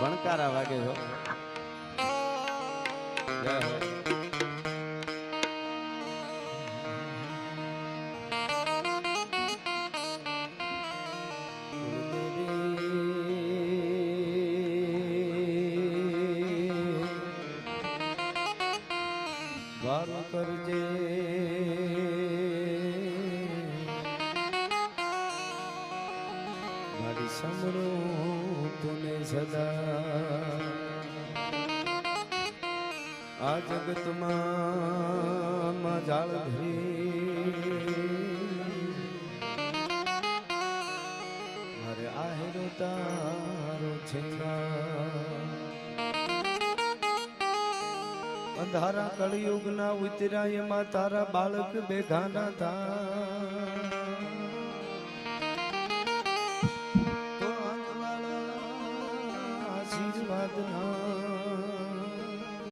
ભણકારા વાગે છો? કરજે. મારી તુને સદા. આ જગતમાં જાળ ધરી મારે આહેરો તારો અંધારા કળિયુગના ઉતર્યા એમાં તારા બાળક બેઘાના તો આશીર્વાદ ના